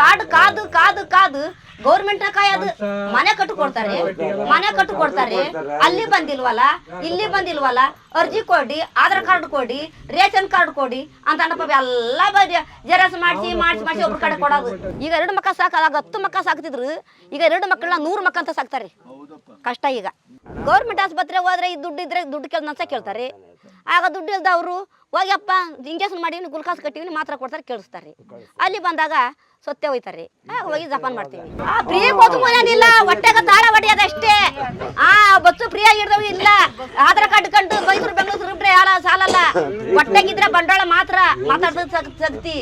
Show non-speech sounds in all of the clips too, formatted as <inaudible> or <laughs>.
ಕಾಡು ಕಾದು ಕಾದು ಕಾದು ಗೌರ್ಮೆಂಟ್ನ ಕಾಯೋದು ಮನೆ ಕಟ್ಟು ಕೊಡ್ತಾರೆ ಮನೆ ಕಟ್ಟು ಕೊಡ್ತಾರೆ ಅಲ್ಲಿ ಬಂದಿಲ್ವಲ್ಲ? ಇಲ್ಲಿ ಬಂದಿಲ್ವಲ್ಲ? ಅರ್ಜಿ ಕೊಡಿ ಆಧಾರ್ ಕಾರ್ಡ್ ಕೊಡಿ ರೇಷನ್ ಕಾರ್ಡ್ ಕೊಡಿ ಅಂತ ಅಣ್ಣಪ್ಪ ಎಲ್ಲ ಜೆರಾಕ್ಸ್ ಮಾಡಿಸಿ ಮಾಡಿಸಿ ಮಾಡಿಸಿ ಒಬ್ರು ಕಡೆ ಕೊಡೋದು. ಈಗ ಎರಡು ಮಕ್ಕ ಸಾಕಾಗ ಹತ್ತು ಮಕ್ಕ ಸಾಕ್ತಿದ್ರು. ಈಗ ಎರಡು ಮಕ್ಕಳನ್ನ ನೂರು ಮಕ್ಕ ಅಂತ ಸಾಕ್ತಾರೆ. ಕಷ್ಟ ಈಗ. ಗೌರ್ಮೆಂಟ್ ಆಸ್ಪತ್ರೆ ಹೋದ್ರೆ ಈ ದುಡ್ಡು ಇದ್ರೆ ದುಡ್ಡು ಕೇಳ ಅಂತ ಕೇಳ್ತಾರೆ. ಆಗ ದುಡ್ಡು ಇಲ್ದ ಅವರು ಹೋಗ್ಯಪ್ಪ ಇಂಜೆಕ್ಷನ್ ಮಾಡಿ ಗುಲ್ಕಾಸ್ ಕಟ್ಟಿವಿ ಮಾತ್ರ ಕೊಡ್ತಾರೆ ಕೇಳಿಸ್ತಾರೆ. ಅಲ್ಲಿ ಬಂದಾಗ ಸೊತ್ತೆ ಹೋಯ್ತಾರೆ. ಹೋಗಿ ಜಪಾನ್ ಮಾಡ್ತೀವಿ. ಆ ಫ್ರೀ ಏನಿಲ್ಲ ಹೊಟ್ಟೆಗ ತಾಳ ಹೊಡೆಯೋದು ಅಷ್ಟೇ. ಆ ಬಸ್ಸು ಫ್ರೀ ಆಗಿರ್ದವು ಇಲ್ಲ. ಆಧಾರ್ ಕಾರ್ಡ್ ಕಂಡು ಮೈಸೂರು ಬೆಂಗಳೂರು ಬಿಟ್ರೆ ಯಾರ ಸಾಲಲ್ಲ. ಹೊಟ್ಟೆಗಿದ್ರೆ ಬಂಡವಾಳ ಮಾತ್ರ ಮಾತಾಡೋದು ಸಕ್ತಿ. ಶಕ್ತಿ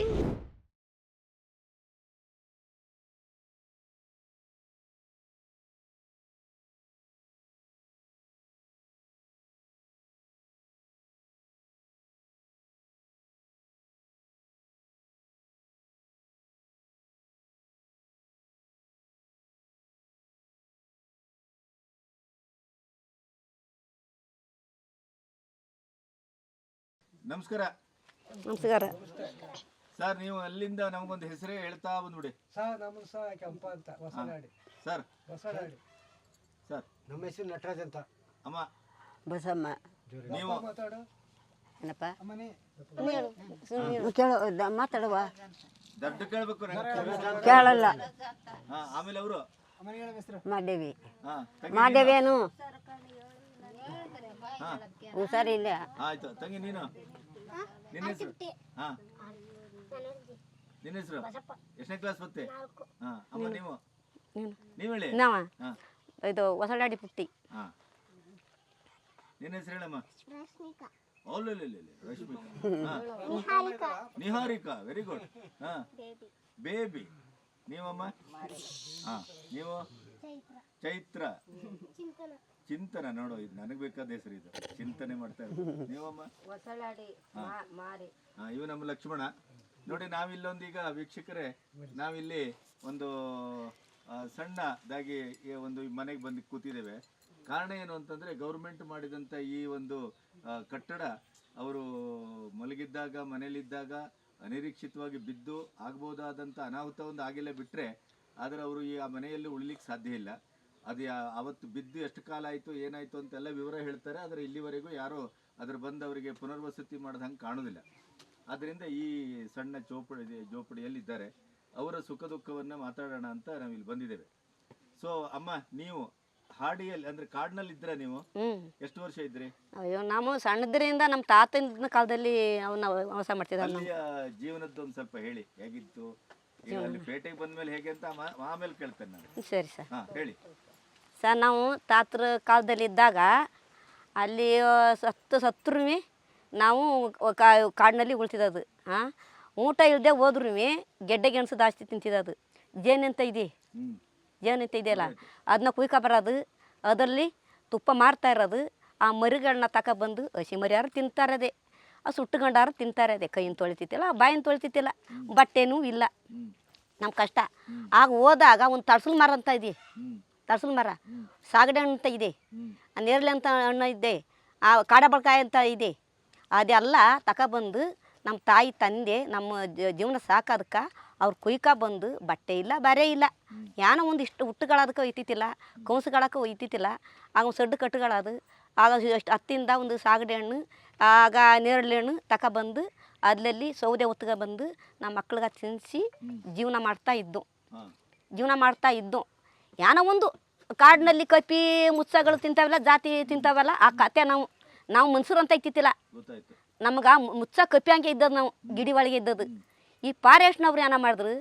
ನಮಸ್ಕಾರ. ನಮಸ್ಕಾರ. ಸರ್ ನೀವು ಅಲ್ಲಿಂದ ನಮಗೊಂದು ಹೆಸರೇ ಹೇಳ್ತಾ ಬಂದ್ಬಿಡಿ. ಸರ್ ನಮ್ಮದು ಸಹ ಕೆಂಪ ಅಂತ ಹೊಸನಾಡಿ. ಸರ್. ಹೊಸನಾಡಿ. ಸರ್. ನಮ್ಮ ಹೆಸರು ನಟರಾಜ್ ಅಂತ. ಅಮ್ಮ. ಬಸಮ್ಮ. ನೀವು ಮಾತಾಡು. ಏನಪ್ಪ? ಅಮ್ಮನೇ. ಕೇಳೋ ಮಾತಾಡುವ. ದಡ್ಡ ಕೇಳ್ಬೇಕು ಕೇಳಲ್ಲ. ಹಾ ಆಮೇಲೆ ಅವರು? ಅಮ್ಮನೇ ಹೇಳ ಹೆಸರು. ತಂಗಿ ಹಾ ಹುಷಾರಿಲ್ಲ ಆಯ್ತು. ತಂಗಿ ನೀನು? ನಿನ್ನ ಹೆಸರು? ಹಾ. ನಿನ್ನ ಹೆಸರು ಎಷ್ಟನೇ ಕ್ಲಾಸ್ ಬತ್ತೆ ಹಾ. ಅಮ್ಮ ನೀವು? ನೀನು? ನೀವು ಹೇಳಿ? ನಾವ? ಹಾ. ಇದು ಹೊಸಡಾಡಿ ಪುಟ್ಟಿ ಹಾ. ನಿನ್ನ ಹೆಸರು ಹೇಳಮ್ಮ? ಓಲ್ಲ ರಶ್ಮಿಕಾ. ಹಾ. ನಿಹಾರಿಕಾ. ವೆರಿ ಗುಡ್ ಹಾ. ಬೇಬಿ. ನೀವಮ್ಮ? ಹಾ. ನೀವು? ಚೈತ್ರ. ಚಿಂತನ ನೋಡು ಇದು ನನಗೆ ಬೇಕಾದ ಹೆಸರು ಇದು. ಚಿಂತನೆ ಮಾಡ್ತಾ ಇರೋದು. ನೀವಮ್ಮ? ಹೊಸಡಾಡಿ ಮಾರಿ. ಹಾ ಇವು ನಮ್ಮ ಲಕ್ಷ್ಮಣ. ನೋಡಿ ನಾವಿಲ್ಲೊಂದೀಗ ವೀಕ್ಷಕರೇ ನಾವಿಲ್ಲಿ ಒಂದು ಆ, ಸಣ್ಣದಾಗಿ ಈ ಒಂದು ಮನೆಗೆ ಬಂದು ಕೂತಿದ್ದೇವೆ. ಕಾರಣ ಏನು ಅಂತಂದ್ರೆ ಗೌರ್ಮೆಂಟ್ ಮಾಡಿದಂಥ ಈ ಒಂದು ಆ, ಕಟ್ಟಡ ಅವರು ಮಲಗಿದ್ದಾಗ ಮನೆಯಲ್ಲಿದ್ದಾಗ ಅನಿರೀಕ್ಷಿತವಾಗಿ ಬಿದ್ದು ಆಗ್ಬೋದಾದಂಥ ಅನಾಹುತ ಒಂದು ಆಗಿಲ್ಲ ಬಿಟ್ಟರೆ ಆದರೆ ಅವರು ಈ ಆ ಮನೆಯಲ್ಲಿ ಉಳಿಲಿಕ್ಕೆ ಸಾಧ್ಯ ಇಲ್ಲ. ಅದು ಅವತ್ತು ಬಿದ್ದು ಎಷ್ಟು ಕಾಲ ಆಯಿತು ಏನಾಯಿತು ಅಂತೆಲ್ಲ ವಿವರ ಹೇಳ್ತಾರೆ ಆದರೆ ಇಲ್ಲಿವರೆಗೂ ಯಾರು ಅದ್ರ ಬಂದವರಿಗೆ ಪುನರ್ವಸತಿ ಮಾಡೋದು ಹಂಗೆ ಕಾಣೋದಿಲ್ಲ. ಆದ್ದರಿಂದ ಈ ಸಣ್ಣ ಚೋಪಡಿ ಜೋಪಡಿಯಲ್ಲಿದ್ದಾರೆ ಅವರ ಸುಖ ದುಃಖವನ್ನು ಮಾತಾಡೋಣ ಅಂತ ನಾವಿಲ್ಲಿ ಬಂದಿದ್ದೇವೆ. ಸೊ ಅಮ್ಮ ನೀವು ಹಾಡಿಯಲ್ಲಿ ಅಂದ್ರೆ ಕಾಡ್ನಲ್ಲಿ ಇದ್ರ ನೀವು ಎಷ್ಟು ವರ್ಷ ಇದ್ರಿ? ಅಯ್ಯೋ ನಾವು ಸಣ್ಣದ್ರಿಂದ ನಮ್ಮ ತಾತನ ಕಾಲದಲ್ಲಿ ಅವನ್ನ ವಾಸ ಮಾಡ್ತಿದ್ದಾರೆ ಜೀವನದ್ದು ಒಂದು ಸ್ವಲ್ಪ ಹೇಳಿ ಹೇಗಿತ್ತು? ಅಲ್ಲಿ ಪೇಟೆಗೆ ಬಂದ್ಮೇಲೆ ಹೇಗೆ ಅಂತ ಆಮ- ಆಮೇಲೆ ಕೇಳ್ತೇನೆ ನಾನು. ಸರಿ ಸರ್. ಹಾ ಹೇಳಿ. ಸರ್ ನಾವು ತಾತ್ರ ಕಾಲದಲ್ಲಿದ್ದಾಗ ಅಲ್ಲಿ ಸತ್ತು ಸತ್ರು ನಾವು ಕಾ- ಕಾಡಿನಲ್ಲಿ ಉಳ್ತಿದ್ದದು ಹಾಂ ಊಟ ಇಲ್ಲದೆ ಹೋದ್ರೂ ಗೆಡ್ಡೆ ಗೆಣಸು ಜಾಸ್ತಿ ತಿಂತಿದ್ದದು. ಜೇನಂತ ಇದೆ? ಜೇನಂತ ಇದೆಯಲ್ಲ? ಅದನ್ನ ಕುಯ್ಕೊ ಬರೋದು ಅದರಲ್ಲಿ ತುಪ್ಪ ಮಾರ್ತಾ ಇರೋದು ಆ ಮರಿಗಳನ್ನ ತಗೊಬಂದು ಹಸಿ ಮರಿಯಾರು ತಿಂತಾರದೆ ಆ ಸುಟ್ಟುಗಂಡಾರು ತಿಂತಾರದೆ ಕೈಯಿಂದ ತೊಳಿತಿತ್ತಿಲ್ಲ ಬಾಯಿಂದ ತೊಳಿತಿತ್ತಿಲ್ಲ ಬಟ್ಟೆನೂ ಇಲ್ಲ. ನಮ್ಮ ಕಷ್ಟ. ಆಗ ಹೋದಾಗ ಒಂದು ತಡ್ಸಲ್ ಮಾರಂತ ಅಂತ ಇದೆ ಹ್ಮ್ ತಡ್ಸಲ್ ಮರ. ಸಾಗಡೆ ಹಣ್ಣು ಅಂತ ಇದೆ. ಆ ನೇರಳೆ ಅಂತ ಹಣ್ಣು ಇದೆ. ಆ ಕಾಡಬಳ್ಕಾಯಿ ಅಂತ ಇದೆ. ಅದೆಲ್ಲ ತಗೊಬಂದು ನಮ್ಮ ತಾಯಿ ತಂದೆ ನಮ್ಮ ಜ- ಜೀವನ ಸಾಕೋದಕ್ಕೆ ಅವ್ರು ಕುಯ್ಕ ಬಂದು ಬಟ್ಟೆ ಇಲ್ಲ ಬರೆ ಇಲ್ಲ. ಏನೋ ಒಂದಿಷ್ಟು ಹುಟ್ಟುಗಳದಕ್ಕೆ ಒಯ್ತಿತ್ತಿಲ್ಲ ಕೌನ್ಸುಗಳಕ್ಕೆ ಒಯ್ತಿತ್ತಿಲ್ಲ. ಆಗ ಒಂದು ಸಡ್ಡು ಕಟ್ಟುಗಳದು. ಆಗ ಅಷ್ಟು ಹತ್ತಿಂದ ಒಂದು ಸಾಗಡೆ ಹಣ್ಣು ಆಗ ನೇರಳೆ ಹಣ್ಣು ತಗೊಬಂದು ಅದರಲ್ಲಿ ಸೌದೆ ಹೊತ್ಕ ಬಂದು ನಮ್ಮ ಮಕ್ಳಿಗೆ ತಿನ್ನಿಸಿ ಜೀವನ ಮಾಡ್ತಾ ಇದ್ದು. ಜೀವನ ಮಾಡ್ತಾ ಇದ್ದು. ಏನೋ ಒಂದು ಕಾಡಿನಲ್ಲಿ ಕಪ್ಪಿ ಮುತ್ಸಗಳು ತಿಂತಾವಲ್ಲ ಜಾತಿ ತಿಂತಾವಲ್ಲ ಆ ಕತೆ ನಾವು ನಾವು ಮನ್ಸೂರು ಅಂತ ಇತ್ತಿತ್ತಿಲ್ಲ ನಮ್ಗೆ ಮುಚ್ಚ ಕಪ್ಪಿ ಹಂಗೆ ಇದ್ದದ್ದು ನಾವು ಗಿಡಿ ಒಳಗೆ ಇದ್ದದ್ದು. ಈ ಫಾರೆಸ್ಟ್ನವ್ರು ಏನೋ ಮಾಡಿದ್ರು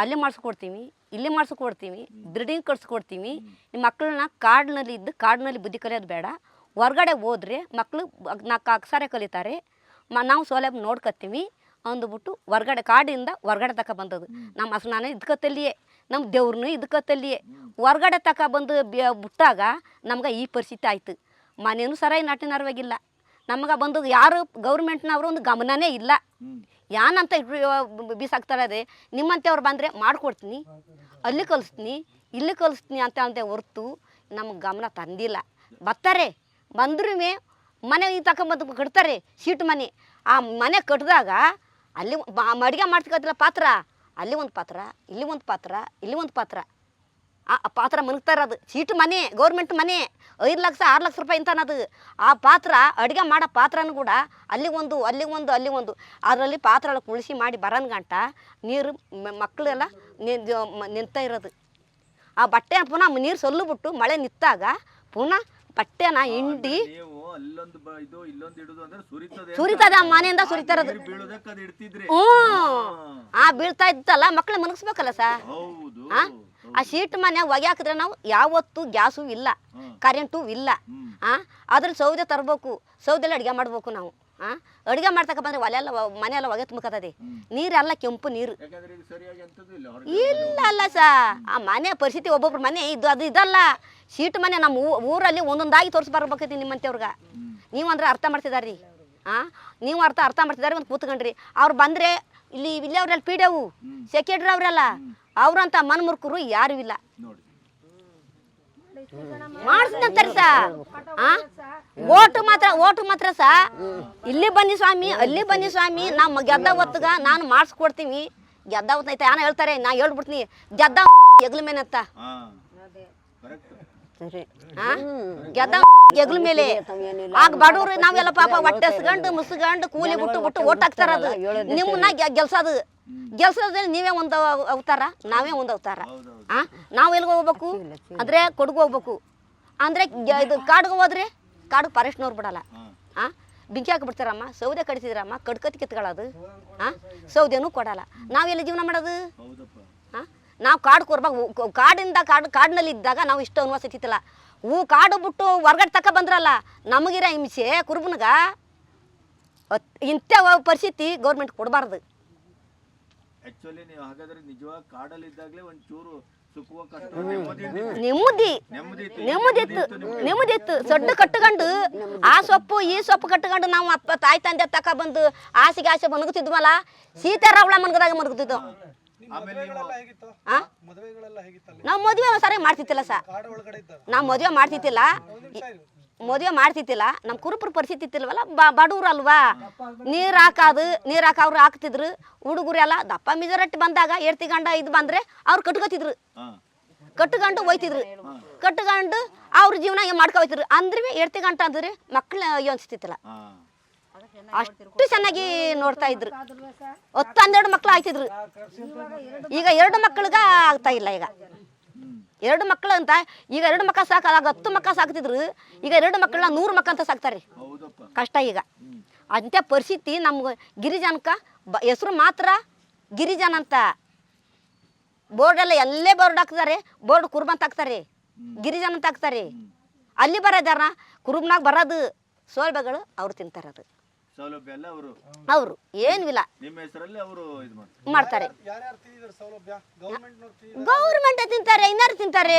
ಅಲ್ಲಿ ಮಾಡಿಸ್ಕೊಡ್ತೀವಿ ಇಲ್ಲಿ ಮಾಡಿಸ್ಕೊಡ್ತೀವಿ ಬ್ರೀಡಿಂಗ್ ಕಟ್ಸ್ಕೊಡ್ತೀವಿ. ನಿಮ್ಮ ಮಕ್ಕಳನ್ನ ಕಾಡಿನಲ್ಲಿ ಇದ್ದು ಕಾಡಿನಲ್ಲಿ ಬುದ್ಧಿ ಕಲಿಯೋದು ಬೇಡ. ಹೊರ್ಗಡೆ ಹೋದ್ರೆ ಮಕ್ಕಳು ನಾಲ್ಕು ಅಕ್ಷರ ಕಲಿತಾರೆ. ಮ ನಾವು ಸೌಲಭ್ಯ ನೋಡ್ಕೊತೀವಿ ಅಂದ್ಬಿಟ್ಟು ಹೊರ್ಗಡೆ ಕಾಡಿಂದ ಹೊರ್ಗಡೆ ತಕ ಬಂದದ್ದು. ನಮ್ಮ ಹಸುನಾನ ಇದ್ಕತ್ತಲ್ಲಿಯೇ. ನಮ್ಮ ದೇವ್ರನ್ನೂ ಇದಕ್ಕತ್ತಲ್ಲಿ ಹೊರ್ಗಡೆ ತಕ ಬಂದು ಬಿಟ್ಟಾಗ ನಮ್ಗೆ ಈ ಪರಿಸ್ಥಿತಿ ಆಯ್ತು. ಮನೇನು ಸರಿಯಾಗಿ ನಾಟಿನರ್ವಾಗಿಲ್ಲ. ನಮ್ಗೆ ಬಂದು ಯಾರು ಗೌರ್ಮೆಂಟ್ನವರು ಒಂದು ಗಮನನೇ ಇಲ್ಲ. ಏನಂತ ಯಾನಂತ ಬೀಸಾಕ್ತಾರೆ ಅದೇ ನಿಮ್ಮಂತೆವ್ರು ಬಂದರೆ ಮಾಡಿಕೊಡ್ತೀನಿ ಅಲ್ಲಿ ಕಲಿಸ್ತೀನಿ ಇಲ್ಲಿ ಕಲಿಸ್ತೀನಿ ಅಂತ ಅಂತ ಹೊರ್ತು ನಮ್ಗೆ ಗಮನ ತಂದಿಲ್ಲ. ಬರ್ತಾರೆ ಬಂದ್ರೂ ಮನೆ ಈ ತಗೊಂಬಂದು ಕಟ್ತಾರೆ ಸೀಟ್ ಮನೆ. ಆ ಮನೆ ಕಟ್ಟಿದಾಗ ಅಲ್ಲಿ ಮಡಿಗೆ ಅಡುಗೆ ಮಾಡ್ತಿಕತ್ತಿಲ್ಲ ಪಾತ್ರ. ಅಲ್ಲಿ ಒಂದು ಪಾತ್ರ ಇಲ್ಲಿ ಒಂದು ಪಾತ್ರ ಇಲ್ಲಿ ಒಂದು ಪಾತ್ರ. ಆ ಪಾತ್ರ ಮನಗ್ತಾ ಇರೋದು. ಚೀಟ್ ಮನೆ ಗೌರ್ಮೆಂಟ್ ಮನೆ. ಐದು ಲಕ್ಷ ಆರು ಲಕ್ಷ ರೂಪಾಯಿ ಅಂತನದು ಆ ಪಾತ್ರ ಅಡುಗೆ ಮಾಡೋ ಪಾತ್ರನೂ ಕೂಡ ಅಲ್ಲಿ ಒಂದು ಅಲ್ಲಿ ಒಂದು ಅಲ್ಲಿ ಒಂದು. ಅದರಲ್ಲಿ ಪಾತ್ರ ಕುಳ್ಸಿ ಮಾಡಿ ಬರೋನ್ ಗಂಟ ನೀರು ಮಕ್ಕಳೆಲ್ಲ ನಿಂತ ಇರೋದು. ಆ ಬಟ್ಟೆ ಪುನಃ ನೀರು ಸೊಲ್ಲುಬಿಟ್ಟು ಮಳೆ ನಿಂತಾಗ ಪುನಃ ಬಟ್ಟೆನ ಹಿಂಡಿ ಅಲ್ಲೊಂದು ಇದು ಇಲ್ಲೊಂದು ಇಡುದು ಅಂದ್ರೆ ಸುರಿತದೆ ಸುರಿತದ ಮನೆಯಿಂದ ಸುರಿತಾರದು ನೀರು ಬೀಳೋದಕ್ಕೆ ಅದು ಇಡ್ತಿದ್ರಿ. ಹ್ಞೂ. ಆ ಬೀಳ್ತಾ ಇತ್ತಲ್ಲ ಮಕ್ಳು ಮನಗಿಸ್ಬೇಕಲ್ಲ ಸರ್ ಹೌದು ಆ? ಆ ಶೀಟ್ ಮನೆ ಹೊಗೆ ಹಾಕಿದ್ರೆ ನಾವು ಯಾವತ್ತೂ ಗ್ಯಾಸು ಇಲ್ಲ. ಕರೆಂಟು ಇಲ್ಲ. ಆ? ಅದ್ರಲ್ಲಿ ಸೌದೆ ತರಬೇಕು ಸೌದೆಲ್ಲ ಅಡುಗೆ ಮಾಡ್ಬೇಕು ನಾವು. ಆ? ಅಡುಗೆ ಮಾಡ್ತಕ್ಕ ಬಂದ್ರೆ ಒಲೆ ಎಲ್ಲ ಮನೆ ಎಲ್ಲ ಹೊಗೆ ತುಂಬ್ಕತ್ತದೆ ನೀರೆಲ್ಲ ಕೆಂಪು ನೀರು. ಇಲ್ಲ ಇಲ್ಲ. ಅಲ್ಲ ಸಾ. ಆ ಮನೆ ಪರಿಸ್ಥಿತಿ ಒಬ್ಬೊಬ್ರು ಮನೆ ಇದು ಅದು ಇದಲ್ಲ. ಶೀಟ್ ಮನೆ ನಮ್ಮ ಊರಲ್ಲಿ ಒಂದೊಂದಾಗಿ ತೋರಿಸಿ ಬರ್ಬೇಕೈತಿ ನಿಮ್ಮಂತೆವ್ರಿಗೆ ನೀವು ಅಂದ್ರೆ ಅರ್ಥ ಮಾಡ್ತಿದಾರ್ರಿ. ಹಾಂ ನೀವು ಅರ್ಥ ಅರ್ಥ ಮಾಡ್ತಿದಾರೆ ಒಂದು ಕೂತ್ಕೊಂಡ್ರಿ. ಅವ್ರು ಬಂದರೆ ಇಲ್ಲಿ ಇಲ್ಲಿ ಅವ್ರಲ್ಲಿ ಪಿ ಡಿ ಅವು ಸೆಕ್ರೆಟ್ರಿ ಅವರೆಲ್ಲ. ಅವ್ರಂತ ಮನ್ಮುರ್ಕರು ಯಾರು ಇಲ್ಲ. ಮಾಡಿಸ್ದಂತಾರೆ ಸಾ ಆ? ಓಟು ಮಾತ್ರ ಓಟು ಮಾತ್ರ ಸಾ. ಇಲ್ಲಿ ಬನ್ನಿ ಸ್ವಾಮಿ ಅಲ್ಲಿ ಬನ್ನಿ ಸ್ವಾಮಿ. ನಮ್ಮ ಗೆದ್ದ ಹೊತ್ತಗ ನಾನು ಮಾಡಿಸ್ಕೊಡ್ತೀನಿ. ಗೆದ್ದ ಹೊತ್ತೈತೆ ಯಾನ ಹೇಳ್ತಾರೆ? ನಾ ಹೇಳ್ಬಿಡ್ತೀನಿ. ಗೆದ್ದ ಎಗ್ಲ ಮೇನತ್ತ ಆ? ಗೆದ್ದ ಎಗ್ಲ ಮೇಲೆ ಆಗ ಬಡವ್ರು ನಾವೆಲ್ಲ ಪಾಪ ಹೊಟ್ಟೆ ಹಸ್ಕೊಂಡು ಮುಸ್ಕೊಂಡು ಕೂಲಿ ಬಿಟ್ಟು ಬಿಟ್ಟು ಓಟ್ ಹಾಕ್ತಾರ ಅದು. ನಿಮ್ಮನ್ನ ಗೆಲ್ಸ ಗೆಲ್ಸೋದು. ಗೆಲ್ಸೋದ್ರಲ್ಲಿ ನೀವೇ ಒಂದು ಅವತಾರ, ನಾವೇ ಒಂದು ಅವತಾರ. ಆ? ನಾವು ಎಲ್ಲಿಗೆ ಹೋಗ್ಬೇಕು? ಅಂದ್ರೆ ಕೊಡಗು ಹೋಗ್ಬೇಕು. ಅಂದ್ರೆ ಇದು ಕಾಡ್ಗೆ ಹೋದ್ರೆ ಕಾಡು ಫಾರೆಸ್ಟ್ನವ್ರು ಬಿಡಲ್ಲ. ಹಾ ಆ? ಬೆಂಕಿ ಹಾಕಿಬಿಡ್ತಾರಮ್ಮ ಸೌದೆ ಕಡಿಸಿದ್ರಮ್ಮ. ಕಡ್ಕತ್ತಿ ಕಿತ್ಕೊಳ್ಳೋದು ಆ? ಸೌದೆನೂ ಕೊಡಲ್ಲ. ನಾವೆಲ್ಲಿ ಜೀವನ ಮಾಡೋದು? ಆ? ನಾವು ಕಾಡು ಕೊರ್ಬೇಕು ಕಾಡಿಂದ ಕಾಡು ಕಾಡಿನಲ್ಲಿ ಇದ್ದಾಗ ನಾವು ಇಷ್ಟು ಅನುಭವ ಹೂ ಕಾಡು ಬಿಟ್ಟು ಹೊರ್ಗಡೆ ತಕ್ಕ ಬಂದ್ರಲ್ಲ ನಮಗಿರೋ ಹಿಂಸೆ ಕುರುಬನಗ? ಇಂಥ ಪರಿಸ್ಥಿತಿ ಗೌರ್ಮೆಂಟ್ ಕೊಡಬಾರ್ದು. ಆಕ್ಚುಲಿ ನೀವು ಹಾಗಾದ್ರೆ ನಿಜವಾಗಿ ಕಾಡಲ್ಲಿ ಇದ್ದಾಗಲೇ ಒಂಚೂರು ನೆಮ್ಮದಿ. ನೆಮ್ಮದಿ. ಇತ್ತು. ನೆಮ್ಮದಿ ಇತ್ತು. ಸೊಡ್ಡು ಕಟ್ಕೊಂಡು ಆ ಸೊಪ್ಪು ಈ ಸೊಪ್ಪು ಕಟ್ಕೊಂಡು ನಾವು ಅಪ್ಪ ತಾಯಿ ತಂದೆ ತಕ ಬಂದು ಆಸೆಗೆ ಆಸೆ ಮನಗುತ್ತಿದ್ವಲ್ಲ ಸೀತಾರಾವಳ ಮನಗದಾಗ ಮನಗುತ್ತಿದ್ದು ಆಮೇಲೆ ನೀವು ಹೇಗಿತ್ತು? ಆ? ಮದುವೆಗಳೆಲ್ಲ ಹೇಗಿತ್ತಲ್ಲ? ನಾವು ಮದುವೆ ಸರಿ ಮಾಡ್ತಿತ್ತಿಲ್ಲ ಸರ್. ಕಾಡು ಒಳಗಡೆ ಇದ್ದಾಗ ನಾವು ಮದುವೆ ಮಾಡ್ತಿತ್ತಿಲ್ಲ. ಮದುವೆ ಮಾಡ್ತಿತ್ತಿಲ್ಲ. ನಮ್ಮ ಕುರುಪರ ಪರಿಸ್ಥಿತಿ ಇತ್ತಿಲ್ವಲ್ಲ ಬ ಬಡವ್ರು ಅಲ್ವಾ? ನೀರು ಹಾಕೋದು ನೀರು ಹಾಕವ್ರು ಹಾಕ್ತಿದ್ರು. ಹುಡುಗರು ಎಲ್ಲ ದಪ್ಪ ಮಿಜರಟ್ಟಿ ಬಂದಾಗ ಎಡ್ತಿ ಗಂಡ ಇದು ಬಂದರೆ ಅವ್ರು ಕಟ್ಕೋತಿದ್ರು. ಕಟ್ಟುಗಂಡು ಕಟ್ಕೊಂಡು ಹೋಯ್ತಿದ್ರು. ಕಟ್ಟುಗಂಡು ಅವ್ರ ಜೀವನ ಹಿಂಗೆ ಮಾಡ್ಕೊ ಹೋಯ್ತಿದ್ರು ಅಂದ್ರೆ ಎಡ್ತಿ ಗಂಟ ಅಂದ್ರೆ ಮಕ್ಳು ಯೋಚಿಸ್ತಿತ್ತಲ್ಲ ಹಾ. ಅಷ್ಟು ಚೆನ್ನಾಗಿ ನೋಡ್ತಾ ಇದ್ರು. ಹತ್ತು ಹನ್ನೆರಡು ಮಕ್ಳು ಆಯ್ತಿದ್ರು. ಈಗ ಎರಡು ಮಕ್ಳಿಗ ಆಗ್ತಾ ಇಲ್ಲ ಈಗ. ಎರಡು ಮಕ್ಳು ಅಂತ, ಈಗ ಎರಡು ಮಕ್ಕ ಸಾಕ, ಆಗ ಹತ್ತು ಮಕ್ಕ ಸಾಕ್ತಿದ್ರು. ಈಗ ಎರಡು ಮಕ್ಕಳನ್ನ ನೂರು ಮಕ್ಕ ಅಂತ ಸಾಕ್ತಾರೆ. ಕಷ್ಟ ಈಗ. ಅಂಥ ಪರಿಸ್ಥಿತಿ ನಮ್ಗೆ ಗಿರಿಜನಕ ಬ, ಹೆಸರು ಮಾತ್ರ ಗಿರಿಜನ ಅಂತ. ಬೋರ್ಡೆಲ್ಲ ಎಲ್ಲೇ ಬೋರ್ಡ್ ಹಾಕ್ತಾರೆ, ಬೋರ್ಡ್ ಕುರ್ಬಂತ ಹಾಕ್ತಾರೆ. ಗಿರಿಜನ ಅಂತ ಹಾಕ್ತಾರೆ. ಅಲ್ಲಿ ಬರೋದಾರ ಕುರುಬ್ನಾಗ ಬರೋದು ಸೋಲ್ಬೆಗಳು ಅವ್ರು ತಿಂತಾರದು. ಸೌಲಭ್ಯ ಎಲ್ಲ ಅವರು ಅವರು ಏನು ಇಲ್ಲ. ನಿಮ್ಮ ಹೆಸರಲ್ಲಿ ಅವರು ಇದು ಮಾಡ್ತಾರೆ. ಮಾಡ್ತಾರೆ. ಯಾರ್ಯಾರು ತಿಂದಿದ್ದಾರೆ ಸೌಲಭ್ಯ? ಗೌರ್ಮೆಂಟ್ನವ್ರು ತಿಂದಿದ್ದಾರೆ. ಗೌರ್ಮೆಂಟ್ ತಿಂತಾರೆ ಇನ್ನಾರು ತಿಂತಾರೆ?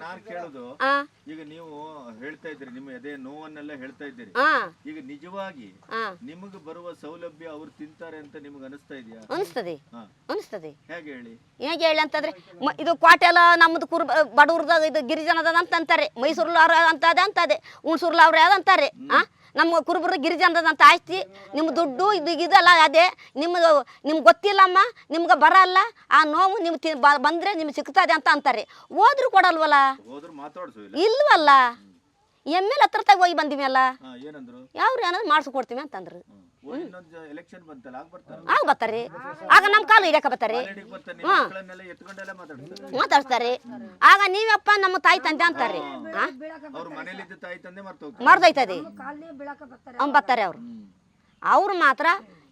ನಾನು ಕೇಳೋದು ಆ. ಈಗ ನೀವು ಹೇಳ್ತಾ ಇದ್ದೀರಿ ನಿಮ್ಮ ಎದೆ ನೋವನ್ನೆಲ್ಲ ಹೇಳ್ತಾ ಇದ್ದೀರಿ. ಆ. ಈಗ ನಿಜವಾಗಿ ಆ. ನಿಮಗೆ ಬರುವ ಸೌಲಭ್ಯ ಅವ್ರು ತಿಂತಾರೆ ಅಂತ ನಿಮ್ಗೆ ಅನಿಸ್ತಾ ಇದೆಯಾ? ಅನಿಸ್ತದೆ. ಹಾ. ಅನಿಸ್ತದೆ. ಹೇಗೆ ಹೇಳಿ? ಹೇಗೆ ಹೇಳಿ ಅಂತಂದ್ರೆ ಮ- ಇದು ಕ್ವಾಟೆ ಎಲ್ಲ ನಮ್ಮದು ಕುರ್ ಬಡವ್ರದ ಇದು ಗಿರಿಜನದ ಅಂತ ಅಂತಾರೆ ಮೈಸೂರಲ್ಲಿ ಅವ್ರ ಅಂತದೆ ಅಂತದೆ. ಹುಣಸೂರ್ಲ ಅವ್ರ ಅಂತಾರೆ. ಆ? ನಮ್ಮ ಕುರುಬರು ಗಿರಿಜನದ ಅಂತ ಆಸ್ತಿ ನಿಮ್ಮ ದುಡ್ಡು ಇದು ಇದಲ್ಲ ಅದೇ ನಿಮ್ಮದು ನಿಮ್ಗೆ ಗೊತ್ತಿಲ್ಲಮ್ಮ ನಿಮ್ಗೆ ಬರಲ್ಲ ಆ ನೋವು ನಿಮ್ಗೆ ತಿ ಬಂದರೆ ನಿಮ್ಗೆ ಸಿಗ್ತದೆ ಅಂತ ಅಂತಾರೆ. ಹೋದ್ರು ಕೊಡಲ್ವಲ್ಲ? ಇಲ್ವಲ್ಲ? ಎಂ ಎಲ್ ಹತ್ರ ತಗ ಹೋಗಿ ಬಂದಿವಲ್ಲ ಹಾ ಏನಂದ್ರು? ಯಾವ್ರು ಏನಾದ್ರು ಮಾಡಿಸ್ಕೊಡ್ತೀವಿ ಅಂತಂದ್ರು. ಎಲೆಕ್ಷನ್ ಬಂತಲ್ಲ ಆಗ ಬರ್ತಾರೆ ಆಗ ಆಗ ನಮ್ಮ ಕಾಲು ಹಿಡಿಯಕ ಬರ್ತಾರೆ. ನಿಮ್ಮ ಮಕ್ಕಳನ್ನೆಲ್ಲ ಎತ್ಕೊಂಡೆಲ್ಲ ಮಾತಾಡ್ತಾರೆ. ಮಾತಾಡ್ತಾರೆ. ಆಗ ನೀವಪ್ಪ ನಮ್ಮ ತಾಯಿ ತಂದೆ ಅಂತಾರೆ. ಆ? ಅವ್ರ ಮನೇಲಿದ್ದ ತಾಯಿ ತಂದೆ ಮರ್ತ ಹೋಗ್ತಾರೆ. ಮರ್ದೋಯ್ತದೆ. ಅವ್ನು ಬರ್ತಾರೆ ಅವರು. ಅವ್ರು ಮಾತ್ರ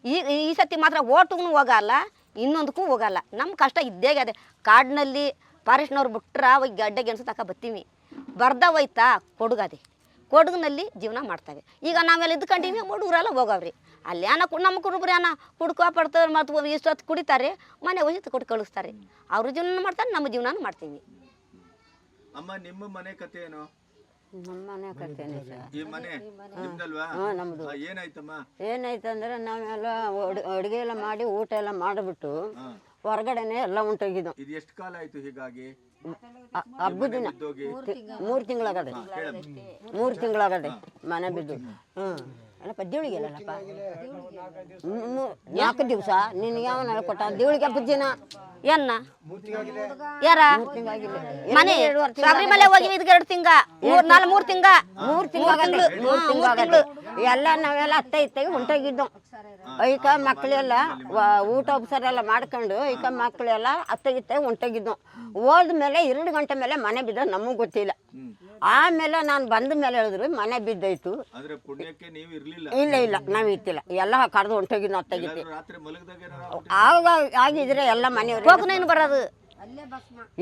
ಈ ಈ ಸತಿ ಮಾತ್ರ ಓಟಿಗೂ ಹೋಗಲ್ಲ ಇನ್ನೊಂದಕ್ಕೂ ಹೋಗಲ್ಲ. ನಮ್ಮ ಕಷ್ಟ ಇದ್ದೇ ಅದೇ ಕಾಡಿನಲ್ಲಿ ಫಾರೆಸ್ಟ್ನವ್ರು ಬಿಟ್ರೆ ಅವಾಗ ಗಡ್ಡೆ ಗೆಣಸು ತಕ ಬತ್ತೀವಿ. ಬರ್ದ ಹೋಯ್ತಾ ಕೊಡುಗದೆ. ಕೊಡಗಿನಲ್ಲಿ ಜೀವನ ಮಾಡ್ತಾವೆ. ಈಗ ನಾವೆಲ್ಲ ಇದ್ಕೊಂಡಿವಿ ಹುಡುಗರೆಲ್ಲ ಹೋಗವ್ರಿ. ಅಲ್ಲಿ ಅನ್ನ ಕು- ನಮ್ಮ ಕುರುಬ್ರು ಅನ್ನ ಕುಡ್ಕೋ ಪಡ್ತಾರೆ ಮತ್ತು ಇಷ್ಟೊತ್ತು ಕುಡಿತಾರೆ ಮನೆ ಹೋಗಿ ಕೊಟ್ಟು ಕಳಿಸ್ತಾರೆ. ಅವ್ರ ಜೀವನ ಮಾಡ್ತಾರೆ ನಮ್ಮ ಜೀವನ ಮಾಡ್ತೀವಿ. ಅಮ್ಮ ನಿಮ್ಮ ಮನೆ ಕತೆ ಏನು? ಏನಾಯ್ತಂದ್ರೆ ನಾವೆಲ್ಲ ಅಡುಗೆ ಎಲ್ಲ ಮಾಡಿ ಊಟ ಎಲ್ಲ ಮಾಡಿಬಿಟ್ಟು. ಹೊರಗಡೆನೆ ಎಲ್ಲ ಉಂಟೋಗಿದ್ದು. ಎಷ್ಟು ಕಾಲ ಆಯ್ತು ಹೀಗಾಗಿ? ಹಬ್ಬದ ದಿನ. ಮೂರು ತಿಂಗಳಾಗದೆ. ಹೇಳಮ್ಮ ಮೂರು ತಿಂಗಳಾಗದೆ ಮನೆ ಬಿದ್ದು. ಹ್ಞೂ ಅಲ್ಲಪ್ಪ ದೇವಳಿಗೆ ಅಲ್ಲಪ್ಪ ನಾಲ್ಕು ದಿವಸ. ನಿನಗೆ ಯಾವ ಹೇಳ್ಕೊಟ್ಟ ದೇವಳಿಗೆ ಹಬ್ಬದ ದಿನ ಏನ್ನ ಯಾರ? ಮನೆ. ಶಬರಿಮಲೆ ಹೋಗಿ ಇದಕ್ಕೆ ಎರಡು ತಿಂಗ. ಮೂರ್ ನಾಲ್ ಮೂರ್ ತಿಂಗ. ಮೂರು ತಿಂಗಳು ಮೂರು ತಿಂಗಳು. ಎಲ್ಲ ನಾವೆಲ್ಲ ಅತ್ತೆ ಇತ್ತಾಗಿ ಹೊಂಟೋಗಿದ್ದು. ಐಕ ಮಕ್ಕಳೆಲ್ಲ ಊಟ ಉಪಚಾರ ಎಲ್ಲ ಮಾಡ್ಕೊಂಡು ಐಕ ಮಕ್ಕಳೆಲ್ಲ ಅತ್ತಗಿತ್ತಾಗಿ ಹೊಂಟೋಗಿದ್ದು. ಹೋದ್ಮೇಲೆ ಎರಡು ಗಂಟೆ ಮೇಲೆ ಮನೆ ಬಿದ್ದ ನಮಗೂ ಗೊತ್ತಿಲ್ಲ. ಆಮೇಲೆ ನಾನು ಬಂದ ಮೇಲೆ ಹೇಳಿದ್ರು ಮನೆ ಬಿದ್ದೈತು ಅಂದ್ರೆ ಪುಣ್ಯಕ್ಕೆ ನೀವು ಇರ್ಲಿಲ್ಲ. ಇಲ್ಲ ಇಲ್ಲ ನಾವು ಇತ್ತಿಲ್ಲ ಎಲ್ಲ ಕಡ್ದು ಹೊಂಟೋಗಿ ನಾವು ತೆಗಿತೀವಿ. ರಾತ್ರಿ ಮಲಗದಾಗ ಏನಾರ ಆಗಿದ್ರೆ ಎಲ್ಲ ಮನೆಯವರು ಹೋಗ್ನೇನು ಬರೋದು.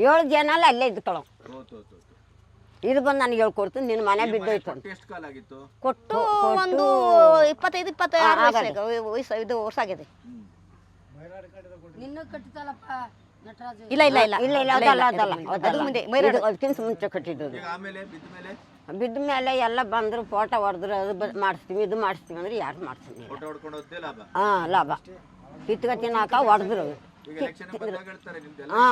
ಏಳು ಜನ ಅಲ್ಲ ಅಲ್ಲೇ ಇದ್ಕೊಳ್ಳೋ ಇದು ಬಂದು ನನಗೆ ಹೇಳ್ಕೊಡ್ತೀನಿ ನಿನ್ನ ಮನೆ ಬಿದ್ದೋಯ್ತು ಅಂತ. ಎಷ್ಟು ಕಾಲ ಆಗಿತ್ತು? ಕೊಟ್ಟು ಒಂದು ಇಪ್ಪತ್ತೈದು ಇಪ್ಪತ್ತಾರು ಆಗ- ವಯಸ್ಸು ಇದು ವರ್ಷ ಆಗಿದೆ. ಇಲ್ಲ ಇಲ್ಲ ಇಲ್ಲ. ಇಲ್ಲ ಇಲ್ಲ ಅದಲ್ಲ ಅದಲ್ಲ. ಅದು ಮುಂದೆ ಮೈರಾಡ್ ಅದಕ್ಕಿಂತ ಮುಂಚೆ ಕಟ್ಟಿದ್ದು ಈಗ ಆಮೇಲೆ ಬಿದ್ದ ಮೇಲೆ? ಬಿದ್ದ ಮೇಲೆ ಎಲ್ಲ ಬಂದ್ರು ಫೋಟೋ ಹೊಡೆದ್ರು ಅದು ಮಾಡಿಸ್ತೀವಿ ಇದು ಮಾಡಿಸ್ತೀವಿ ಅಂದ್ರೆ ಯಾರು ಮಾಡ್ತೀನಿ ಫೋಟೋ ಹೊಡ್ಕೊಂಡು ಹೋದ್ದೇ ಲಾಭ. ಹಾಂ ಲಾಭ. ಕಿತ್ಕ ತಿನ್ನಾಕ ಹೊಡೆದ್ರು. ಈಗ ಎಲೆಕ್ಷನ್ ಬಂದಾಗ ಹೇಳ್ತಾರೆ ನಿಮ್ದೆಲ್ಲ ಹಾ.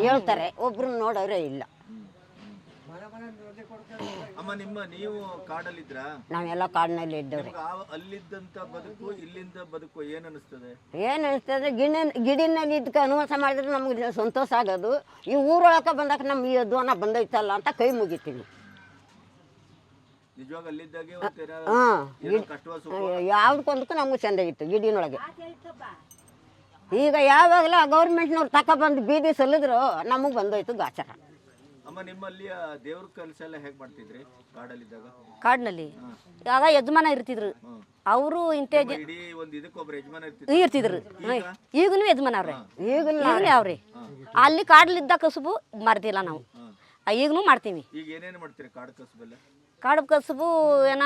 ಹೇಳ್ತಾರೆ. ಒಬ್ರು ನೋಡೋರೇ ಇಲ್ಲ. ಅಮ್ಮ ನಿಮ್ಮ ನೀವು ಕಾಡಲ್ಲಿದ್ರಾ ನಾವೆಲ್ಲ ಕಾಡಿನಲ್ಲಿ ಇದ್ದವ್ರಿ ನಿಮ್ಗೆ ಆ- ಅಲ್ಲಿದ್ದಂತ ಬದುಕು ಇಲ್ಲಿಂದ ಬದುಕು ಏನ್ ಅನಿಸ್ತದೆ? ಏನು ಅನಿಸ್ತದೆ? ಗಿಡ ಗಿಡಿನಲ್ಲಿ ಇದಕ್ಕೆ ಅನುವಾಸ ಮಾಡಿದ್ರೆ ನಮ್ಗೆ ಸಂತೋಷ ಆಗೋದು. ಈ ಊರೊಳಗೆ ಬಂದಾಗ ನಮ್ಮ ಈ ಅಧ್ವಾನ ಬಂದೈತಲ್ಲ ಅಂತ ಕೈ ಮುಗಿತೀವಿ. ನಿಜವಾಗ ಅಲ್ಲಿದ್ದಾಗೆ ಒಂಥರ ಹಾಂ ಏನೋ ಕಷ್ಟವ ಸುಖ? ಯಾವ್ದಕ್ಕೊಂದಕ್ಕೂ ನಮ್ಗೆ ಚೆಂದಾಗಿತ್ತು ಗಿಡಿನೊಳಗೆ. ಈಗ ಯಾವಾಗಲೂ ಗೌರ್ಮೆಂಟ್ನವ್ರು ತಗೊಬಂದು ಬೀದಿ ಸಲ್ಲಿದ್ರು ನಮಗೆ ಬಂದೋಯ್ತು ಗಾಚಾರ. ಅಮ್ಮ ನಿಮ್ಮಲ್ಲಿ ಆ ದೇವ್ರ ಕೆಲಸ ಎಲ್ಲ ಹೇಗ್ ಮಾಡ್ತಿದ್ರಿ? ಕಾಡಲ್ಲಿದ್ದಾಗ? ಕಾಡಿನಲ್ಲಿ? ಆಗ ಯಜಮಾನ ಇರ್ತಿದ್ರು. ಅವರು ಇಂಥ ಜ- ಇಡೀ ಒಂದ್ ಇದಕ್ಕೊಬ್ರು ಯಜಮಾನ ಇರ್ತಿದ್ರು. ಇರ್ತಿದ್ರು. ಈಗನು ಯಜಮಾನ ಅವ್ರೆ. ಈಗಲೂ ಅವ್ರಿ. ಅಲ್ಲಿ ಕಾಡ್ಲಿದ್ದ ಕಸುಬು ಮಾಡ್ತಿಲ್ಲ ನಾವು. ಈಗನು ಮಾಡ್ತೀವಿ ಈಗ ಏನೇನು ಮಾಡ್ತೀರಿ ಕಾಡು ಕಸಬೆಲ್ಲ? ಕಾಡು ಕಸುಬು ಏನ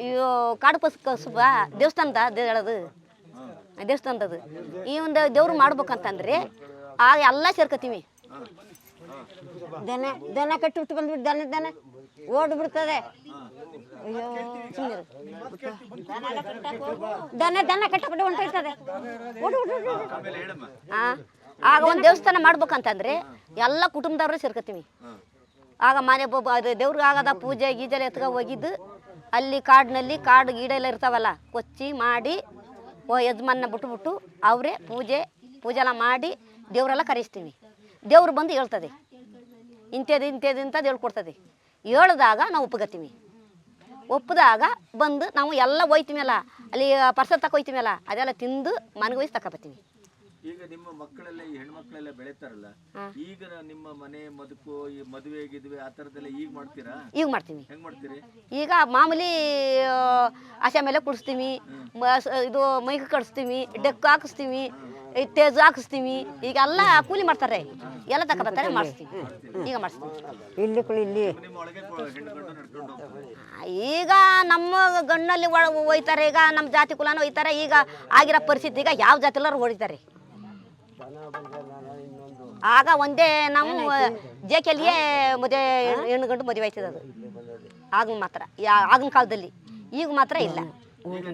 ಇವು ಕಾಡು ಕಸು ಕಸುಬ ದೇವಸ್ಥಾನದ ಹೇಳೋದು ದೇವಸ್ಥಾನದದು. ಈ ಒಂದು ದೇವ್ರು ಮಾಡ್ಬೇಕಂತಂದ್ರೆ ಆಗ ಎಲ್ಲ ಸೇರ್ಕೊತೀವಿ ದನ ದನ ಕಟ್ಟಿಬಿಟ್ಟು ಬಂದ್ಬಿಟ್ಟು ದನ ದನ ಓಡ್ ಬಿಡ್ತದೆ ಅಯ್ಯೋ ದನ ದನ ಕಟ್ಟಬಿಟ್ಟು ಹೊಂಟೋಯ್ತದೆ. ಆಗ ಒಂದು ದೇವಸ್ಥಾನ ಮಾಡ್ಬೇಕಂತಂದ್ರೆ ಎಲ್ಲ ಕುಟುಂಬದವ್ರೆ ಸೇರ್ಕೊತೀವಿ ಆಗ ಮನೆ ಬೊಬ್ಬ ಅದು ದೇವ್ರಿಗೆ ಆಗದ ಪೂಜೆ ಗೀಜೆಲ್ಲ ಎತ್ಕೊ ಹೋಗಿದ್ದು, ಅಲ್ಲಿ ಕಾಡಿನಲ್ಲಿ ಕಾಡು ಗೀಡ ಎಲ್ಲ ಇರ್ತಾವಲ್ಲ, ಕೊಚ್ಚಿ ಮಾಡಿ, ಓ ಯಜಮಾನ ಬಿಟ್ಬಿಟ್ಟು ಅವರೇ ಪೂಜೆ, ಪೂಜೆಲ್ಲ ಮಾಡಿ ದೇವರೆಲ್ಲ ಕರೆಸ್ತೀವಿ. ದೇವ್ರು ಬಂದು ಹೇಳ್ತದೆ ಇಂಥದ್ದು ಇಂಥದ್ದು ಇಂಥದ್ದು ಹೇಳ್ಕೊಡ್ತದೆ. ಹೇಳ್ದಾಗ ನಾವು ಒಪ್ಪಗತ್ತೀವಿ. ಒಪ್ಪಿದಾಗ ಬಂದು ನಾವು ಎಲ್ಲ ಒಯ್ತೀವಲ್ಲ ಅಲ್ಲಿ ಪರ್ಸ ತಕೊಯ್ತೀವಲ್ಲ ಅದೆಲ್ಲ ತಿಂದು ಮನೆಗೆ ಒಯ್ಸಿ ತಗೊಬತ್ತೀವಿ ಈಗ ನಿಮ್ಮ ಮಕ್ಕಳೆಲ್ಲ ಈ ಹೆಣ್ಮಕ್ಳೆಲ್ಲ ಬೆಳೀತಾರಲ್ಲ ಈಗ ನಿಮ್ಮ ಮನೆ ಮದುಕು ಈ ಮದುವೆ ಗಿದುವೆ ಆ ಥರದ್ದೆಲ್ಲ ಈಗ ಮಾಡ್ತೀರಾ? ಈಗ ಮಾಡ್ತೀವಿ. ಹೆಂಗೆ ಮಾಡ್ತೀರಿ? ಈಗ ಮಾಮೂಲಿ ಆ, ಆಸೆ ಮೇಲೆ ಕುಡಿಸ್ತೀವಿ ಇದು ಮೈಕ್ ಕಡಿಸ್ತೀವಿ ಡೆಕ್ ಹಾಕಿಸ್ತೀವಿ ಈ ತೇಜು ಹಾಕಿಸ್ತೀವಿ. ಈಗ ಎಲ್ಲ ಕೂಲಿ ಮಾಡ್ತಾರೆ. ಎಲ್ಲ ತಗೊಬರ್ತಾರೆ ಮಾಡಿಸ್ತೀವಿ. ಈಗ ಮಾಡಿಸ್ತೀವಿ. ಇಲ್ಲಿ ಕುಳಿ ಇಲ್ಲಿ. ನಿಮ್ಮ ಹೆಣ್ಣು ಗಂಡು ನಡ್ಕೊಂಡು ಹೋಗ್ತಾರೆ ಈಗ ನಮ್ಮ ಗಣ್ಣಲ್ಲಿ ಒಳ ಒಯ್ತಾರೆ ಈಗ ನಮ್ಮ ಜಾತಿ ಕುಲನ ಒಯ್ತಾರೆ ಈಗ ಆಗಿರೋ ಪರಿಸ್ಥಿತಿ ಈಗ ಯಾವ ಜಾತಿಲರು ಹೊಡಿತಾರೆ. ಆಗ ಒಂದೇ ನಾವು ಜೆ ಕೆಲಿಯೇ ಮದುವೆ ಹೆಣ್ಣು ಗಂಡು ಮದುವೆ ಆಯ್ತದ ಅದು. ಆಗ ಮಾತ್ರ ಯಾ ಆಗಿನ ಕಾಲದಲ್ಲಿ. ಈಗ ಮಾತ್ರ ಇಲ್ಲ. ಈಗ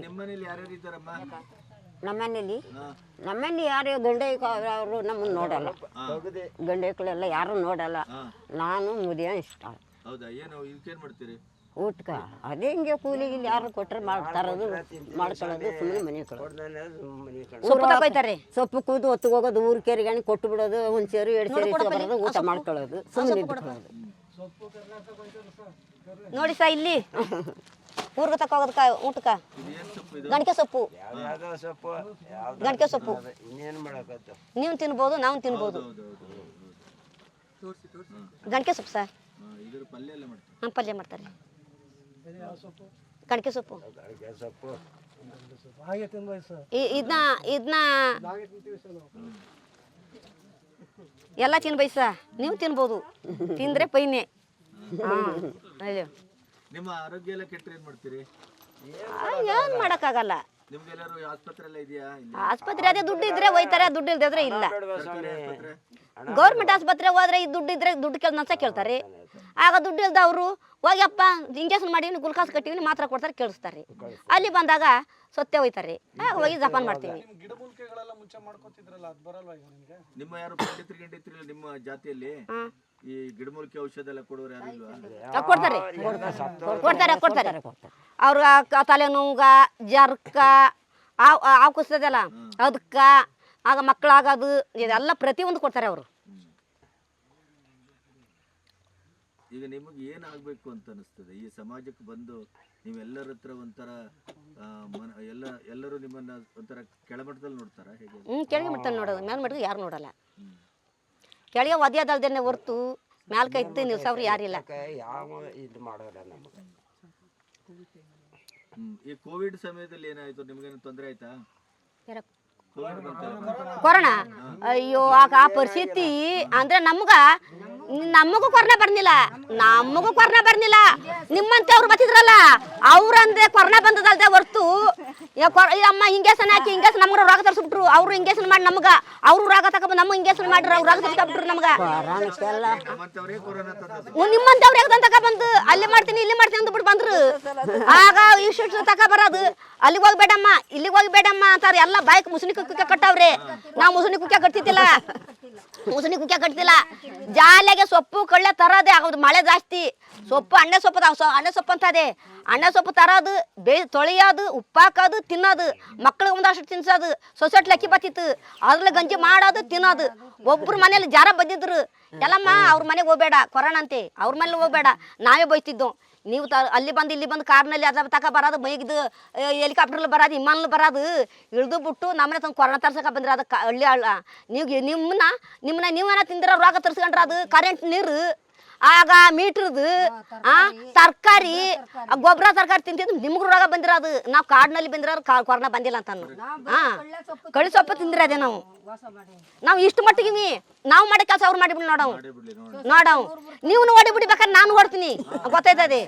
ನಿಮ್ಮನೇಲಿ ನಮ್ಮಲ್ಲಿ ಯಾರು ಗಂಡ ಅವರು ನಮ್ಮನ್ನು ನೋಡಲ್ಲ. ಗಂಡ ಮಕ್ಕಳೆಲ್ಲ ಯಾರು ನೋಡಲ್ಲ. ನಾನು ಮುದಿಯ ಇಷ್ಟ. ಹೌದಾ? ಏನು ಇದಕ್ಕೇನ್ ಮಾಡ್ತೀರಿ? ಊಟಕ್ಕೆ. ಅದೇ ಹಿಂಗೆ ಕೂಲಿ ಇಲ್ಲಿ ಯಾರು ಕೊಟ್ಟರೆ ಮಾಡ್ತಾರದು ಮಾಡ್ಕೊಳ್ಳೋದು ಸುಮ್ಮನೆ ಮನೆ ಕಳೋದು ಸೊಪ್ಪು ಕೂದು ಹೊತ್ತಿಗೆ ಹೋಗೋದು ಊರು ಕೇರಿಗಾಣಿ ಕೊಟ್ಟು ಬಿಡೋದು ಒಂದು ಸೇರು ಎರಡು ಸೇರು ಬರೋದು ಊಟ ಮಾಡ್ಕೊಳ್ಳೋದು ಸುಮ್ಮನೆ ನೋಡಿ ಸಾ ಇಲ್ಲಿ. ಊರ್ಗ ತಕೋಗೋದಕ್ಕ ಊಟಕ್ಕ? ಗಣಕೆ ಸೊಪ್ಪು. ಇದು ಗಣಿಕೆ ಸೊಪ್ಪು ಯಾವ್ದೋ ಸೊಪ್ಪು ಯಾವ್ದು ಗಣಿಕೆ ಸೊಪ್ಪು. ಇನ್ನೇನು ಮಾಡಕತ್ತು? ನೀವು ತಿನ್ಬೋದು ನಾವು ತಿನ್ಬೋದು. ಗಣಕೆ ಸೊಪ್ಪು ಸರ್. ಹಾ, ಪಲ್ಯ ಮಾಡ್ತಾರೆ. ಗಣಕೆ ಸೊಪ್ಪು. ಇದನ್ನ ಇದನ್ನ ಹಾಗೆ ತಿಂತೀವಿ ಸರ್ ಎಲ್ಲ ತಿನ್ಬೈಸ ಸಾ ನೀವು ತಿನ್ಬೋದು. ತಿಂದ್ರೆ ಪೈನೆ. ಹಾಂ ಅಯ್ಯೋ. ನಿಮ್ಮ ಆರೋಗ್ಯ ಎಲ್ಲ ಕೆಟ್ಟರೆ ಏನ್ ಮಾಡ್ತೀರಿ? ಏನು ಮಾಡೋಕ್ಕಾಗಲ್ಲ. ನಿಮ್ಗೆಲ್ಲರೂ ಆಸ್ಪತ್ರೆ ಎಲ್ಲ ಇದೆಯಾ? ಇಲ್ಲಿ ಆಸ್ಪತ್ರೆ ಅದೇ ದುಡ್ಡು ಇದ್ರೆ ಹೋಯ್ತಾರೆ ದುಡ್ಡು ಇಲ್ದಿದ್ರೆ ಇಲ್ಲ. ಸರ್ಕಾರಿ ಆಸ್ಪತ್ರೆ? ಗೌರ್ಮೆಂಟ್ ಆಸ್ಪತ್ರೆಗೆ ಹೋದ್ರೆ ಈ ದುಡ್ಡು ಇದ್ರೆ ದುಡ್ಡು ಕೇಳಿ ನಂಸ ಕೇಳ್ತಾರೆ. ಆಗ ದುಡ್ಡು ಇಲ್ದ ಅವರು ಹೋಗ್ಯಪ್ಪ ಇಂಜೆಕ್ಷನ್ ಮಾಡಿ ಗುಲ್ಕಾಸ್ ಕಟ್ಟಿವಿ ಮಾತ್ರ ಕೊಡ್ತಾರೆ ಕೇಳಿಸ್ತಾರೆ. ಅಲ್ಲಿ ಬಂದಾಗ ಸೊತ್ತೆ ಹೋಯ್ತಾರೆ. ಆಗ ಹೋಗಿ ಜಪಾನ್ ಮಾಡ್ತೀವಿ. ನಿಮ್ ಗಿಡಮೂಲಿಕೆಗಳೆಲ್ಲ ಮುಂಚೆ ಮಾಡ್ಕೋತಿದ್ರಲ್ಲ ಅದು ಬರಲ್ವಾ ಈಗ ನಿಮ್ಮ ಯಾರು ಪಂಡಿತರು ಗಿಂಡಿತ್ರಿಲ್ಲ ನಿಮ್ಮ ಜಾತಿಯಲ್ಲಿ? ಈ ಗಿಡಮೂಲಿಕೆ ಔಷಧ ಎಲ್ಲ ಕೊಡೋರು ಯಾರು ಇಲ್ವಾ? ಕೊಡ್ತಾರೆ. ಕೊಡ್ತಾರೆ. ಕೊಡ್ತಾರೆ. ಅವ್ರ ತಲೆನೋವುಗ ಜರ್ಕ ಆವ್ ಆವ್ ಕುಸ್ತದಲ್ಲ. ಅದಕ್ಕ ಆಗ ಮಕ್ಕಳಾಗೋದು ಇದೆಲ್ಲ ಪ್ರತಿಯೊಂದು ಕೊಡ್ತಾರೆ ಅವರು. ಈಗ ನಿಮಗೆ ಏನಾಗಬೇಕು ಅಂತ ಅನಿಸ್ತದೆ? ಈ ಸಮಾಜಕ್ಕೆ ಬಂದು ನೀವೆಲ್ಲರ ಹತ್ರ ಒಂಥರ ಆ, ಮನ ಎಲ್ಲ ಎಲ್ಲರೂ ನಿಮ್ಮನ್ನ ಒಂಥರ ಕೆಳಮಟ್ಟದಲ್ಲಿ ನೋಡ್ತಾರ? ಹೇಗೆ? ಹ್ಞೂ ಕೆಳಗೆ ಮಟ್ಟದಲ್ಲಿ ನೋಡೋದು. ಮೇಲೆ ಮಟ್ಟಿಗೆ ಯಾರು ನೋಡಲ್ಲ. ಕೆಳಗೆ ಒದ್ಯದಲ್ದೇನೆ ಹೊರ್ತು ಮ್ಯಾಲ್ಕ ಇತ್ತು ನಿಲ್ಸವ್ರು ಯಾರಿಲ್ಲ. ಯಾವ ಇದು ಮಾಡೋಲ್ಲ ನಮಗೆ. ಈ ಕೋವಿಡ್ ಸಮಯದಲ್ಲಿ ಏನಾಯ್ತು? ನಿಮ್ಗೇನು ತೊಂದರೆ ಆಯ್ತಾ? ಕೊರೋನಾ? ಅಯ್ಯೋ, ಆಗ ಆ ಪರಿಸ್ಥಿತಿ ಅಂದ್ರೆ ನಮ್ಗ, ನಮಗೂ ಕೊರೋನಾ ಬರ್ನಿಲ್ಲ ನಮಗೂ ಕೊರೋನಾ ಬರ್ನಿಲ್ಲ ನಿಮ್ಮಂತೆ ಅವ್ರು ಬತ್ತಿದ್ರಲ್ಲ ಅವ್ರಂದ್ರೆ ಕೊರೋನಾ ಬಂದದಲ್ದೆ ಹೊರ್ತು ಅಮ್ಮ ಇಂಗೇಸನ್ ಹಾಕಿ ಇಂಗೇಸನ್ ನಮ್ಗ ರೋಗ ತರಿಸ್ಬಿಟ್ರು. ಅವ್ರು ಇಂಗೇಸನ್ ಮಾಡಿ ನಮ್ಗ. ಅವ್ರು ರೋಗ ತಕ ನಮ್ಮ ಇಂಗೇಸನ್ ಮಾಡ್ರಿ, ಅವ್ರು ರೋಗ ತರಿಸ್ಕೊಬಿಟ್ರು ನಮ್ಗ. ನಮ್ಮಂತವ್ರೇ ಯಾವ್ದು ತಕ ಬಂದು ಅಲ್ಲಿ ಮಾಡ್ತೀನಿ, ಇಲ್ಲಿ ಮಾಡ್ತೀನಿ ಅಂದ್ಬಿಟ್ಟು ಬಂದ್ರು. ಆಗ ಇಷ್ಟು ತಕ ಬರೋದು. ಅಲ್ಲಿಗೆ ಹೋಗ್ಬೇಡಮ್ಮ, ಇಲ್ಲಿಗೆ ಹೋಗ್ಬೇಡಮ್ಮ ಅಂತಾರೆ. ಎಲ್ಲ ಬಾಯ್ಕ್ ಮುಸುನಿ ಕುಕ್ಕ ಕಟ್ಟವ್ರೆ. ನಾವು ಮುಸುನಿ ಕುಕ್ಕೆ ಕಟ್ತಿದ್ದಿಲ್ಲ. ಮುಸುನಿ ಕುಕ್ಕೆ ಕಟ್ತಿಲ್ಲ. ಜಾಲಿಯಾಗೆ ಸೊಪ್ಪು ಕಳ್ಳೆ ತರೋದೇ ಆಗೋದು. ಮಳೆ ಜಾಸ್ತಿ. ಸೊಪ್ಪು ಅಣ್ಣೆ ಸೊಪ್ಪು ಅಣ್ಣೆ ಸೊಪ್ಪು ಅಂತದೆ ಅಣ್ಣೆ ಸೊಪ್ಪು ತರೋದು, ಬೇ, ತೊಳೆಯೋದು, ಉಪ್ಪಾಕೋದು, ತಿನ್ನೋದು. ಮಕ್ಳಿಗೆ ಒಂದಷ್ಟು ತಿನ್ಸೋದು ಸೊಸೆಟ್ಲಿ ಅಕ್ಕಿ ಬತ್ತಿತ್ತು ಅದ್ರಲ್ಲಿ ಗಂಜಿ ಮಾಡೋದು, ತಿನ್ನೋದು. ಒಬ್ರು ಮನೇಲಿ ಜಾರ ಬಂದಿದ್ರು. ಎಲ್ಲಮ್ಮ, ಅವ್ರ ಮನೆಗೆ ಹೋಗ್ಬೇಡ, ಕೊರೋನಾ ಅಂತೆ. ಅವ್ರ ಮನೇಲಿ ಹೋಗ್ಬೇಡ. ನಾವೇ ಬೈತಿದ್ದು ನೀವು ತ, ಅಲ್ಲಿ ಬಂದು, ಇಲ್ಲಿ ಬಂದು ಕಾರ್ನಲ್ಲಿ ಅದ ತಕ ಬರೋದು ಬೈಗ್ದು ಹೆಲಿಕಾಪ್ಟರ್ಲ್ಲಿ ಬರೋದು ವಿಮಾನಲ್ಲಿ ಬರೋದು, ಇಳಿದು ಬಿಟ್ಟು ನಮ್ಮನೆ ತಂದು ಕೊರೋನಾ ತರ್ಸಕ ಬಂದ್ರೆ. ಅದು ಹಳ್ಳ ನೀವು ನಿಮ್ಮನ್ನ ನಿಮ್ಮನ್ನ ನೀವೇನ ತಿಂದಿರೋ ರೋಗ ತರ್ಸ್ಕೊಂಡ್ರೆ ಅದು ಕರೆಂಟ್ ನೀರು. ಆಗ ಮೀಟ್ರದು ಆ ತರಕಾರಿ. ಗೊಬ್ಬರ ತರಕಾರಿ ತಿಂತಿದ್ದು ನಿಮ್ಗೆ ರೋಗ ಬಂದಿರೋದು. ನಾವು ಕಾಡಿನಲ್ಲಿ ಬಂದಿರೋದು ಕೊರೋನಾ ಬಂದಿಲ್ಲ ಅಂತ ಹಾಂ. ಕಳಿ ಸೊಪ್ಪು ತಿಂದಿರೋದೆ ನಾವು. ನಾವು ಇಷ್ಟು ಮಟ್ಟಿಗೆ ನಾವು ಮಾಡಿ ಕೆಲಸ ಅವ್ರು ಮಾಡಿಬಿಡಿ ನೋಡವ್. ನೋಡವ್ ನೋಡ. ನೀವು ಓಡಿ ಬಿಡಿ ಬೇಕಾದ್ರೆ ನಾನು ಓಡ್ತೀನಿ ಗೊತ್ತಾಯ್ತದೆ?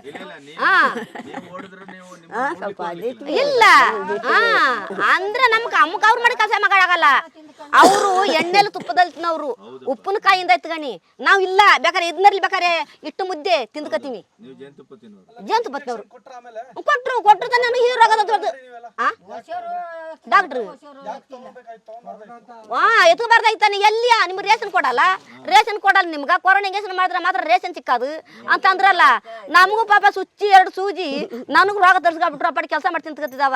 ಇಲ್ಲ ಹಾ. ಹಾ ಅಂದ್ರೆ ನಮ್ಗೆ ಅಮ್ಮಕ್ ಅವ್ರು ಮಾಡಿ ಕೆಲಸ ಮಾಡಕ್ಕಾಗಲ್ಲ. ಅವರು ಎಣ್ಣೆಲಿ ತುಪ್ಪದಲ್ಲಿ ತಿನ್ನೋರು ಉಪ್ಪಿನಕಾಯಿಂದ ಎತ್ಕಣಿ ನಾವು ಇಲ್ಲ. ಬೇಕಾರೆ ಇದನ್ನಲ್ಲಿ ಬೇಕಾರೆ ಇಟ್ಟು ಮುದ್ದೆ ತಿಂದ್ಕತೀವಿ. ನೀವು ಜೇನುತುಪ್ಪ ತಿನ್ನೋರು. ಕೊಟ್ರ ಆಮೇಲೆ? ಕೊಟ್ರು ತಾನೆ ಹೀರೋ ಆಗೋದು ಆ? ಡಾಕ್ಟ್ರು. ಹಾ ಎತ್ಕೊಬಾರ್ದಾಯ್ತಾನೆ ಎಲ್ಲಿಯಾ ನಿಮ್ಗೆ ರೇಷನ್ ಕೊಡಲ್ಲ. ರೇಷನ್ ಕೊಡಲ್ಲ ನಿಮ್ಗೆ. ಕೊರೋನಾ ಇಂಜೆಕ್ಷನ್ ಮಾಡಿದ್ರೆ ಮಾತ್ರ ರೇಷನ್ ಸಿಕ್ಕದು. ಅಂತಂದ್ರಲ್ಲ, ನಮಗೂ ಪಾಪ ಸುಚ್ಚಿ ಎರಡು ಸೂಜಿ. ನನಗೂ ರೋಗ ತರ್ಸ್ಕೊಬಿಟ್ರು ಅಪ್ಪಡಿ ಕೆಲಸ ಮಾಡ್ತೀನಿ ತಿಂತ್ಕತ್ತಿದಾವ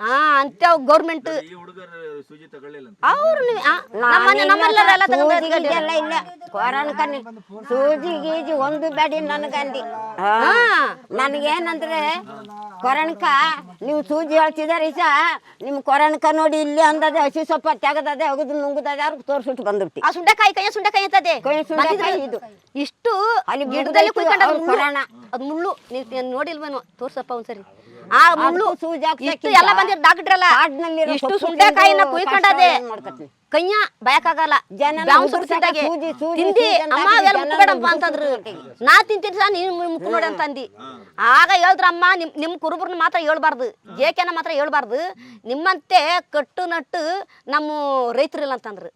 ಹಾ ಅಂತ ಗೌರ್ಮೆಂಟ್ ಈ ಹುಡುಗರು ಸೂಜಿ ತಗೊಳ್ಳಿಲ್ಲ ಅಂತ ಅವ್ರು ನಮ್ಮೆಲ್ಲರೆಲ್ಲ ಸೂಜಿಗಿದೆಲ್ಲ ಇಲ್ಲ. ಕೊರೋನ ಕಣ್ಣಿ. ಸೂಜಿ ಗೀಜಿ ಒಂದು ಬೇಡಿ ನನಗಂದಿ. ನನಗೇನಂದ್ರೆ ಕೊರೋನಕ ನೀವು ಸೂಜಿ ಹೇಳ್ತಿದಾರೆ ಈಸ ನಿಮ್ ಕೊರೋನಕ ನೋಡಿ ಇಲ್ಲಿ ಅಂದದೆ ಹಸಿ ಸೊಪ್ಪ ತೆಗದದೆ ಅಗದು ನುಂಗದದೆ ಅವ್ರಿಗೆ ತೋರ್ಸಿಟ್ಟು ಬಂದ್ಬಿಟ್ಟು. ಆ ಸುಂಡೆಕಾಯಿ ಕೈ ಸುಂಡೆಕಾಯಿ ಅಂತದೆ? ಕೈ ಸುಂಡೆಕಾಯಿ ಇದು. ಇಷ್ಟು ಅಲ್ಲಿ ಗಿಡದಲ್ಲಿ ಕುಯ್ಕೊಂಡು ಅವ್ರು ಅದು ಮುಳ್ಳು. ನೀವು ನೋಡಿಲ್ವೇನೋ? ತೋರ್ಸಪ್ಪ ಒಂದ್ಸರಿ. ಆ ಮುಳ್ಳು ಇಷ್ಟು ಎಲ್ಲ ಬಂದಿರ್ ಡಾಕ್ಟ್ರಲ್ಲ ಇಷ್ಟು ಸುಂಡೆಕಾಯಿನ ಕುಯ್ಕೊಂಡದೆ? ಕೈಯ ಬಯಕಾಗಲ್ಲ. ಸೂಜಿ, ತಿಂದಿ ಅಮ್ಮ ಅವೆಲ್ಲ ಉಗುರು ಅಂತಂದ್ರು. ನಾ ತಿಂತೀನಿ ಸಹ ನೀನು ಮುಕ್ ನೋಡಿ ಅಂತಂದಿ ಆಗ ಹೇಳಿದ್ರಮ್ಮ ನಿಮ್ ನಿಮ್ಮ ಕುರುಬ್ರನ್ನ ಮಾತ್ರ ಹೇಳ್ಬಾರ್ದು. ಜೇಕೆನ ಮಾತ್ರ ಹೇಳ್ಬಾರ್ದು. ನಿಮ್ಮಂತೆ ಕಟ್ಟು ನಟ್ಟು ನಮ್ಮ ರೈತರಿಲ್ಲ ಅಂತಂದ್ರು.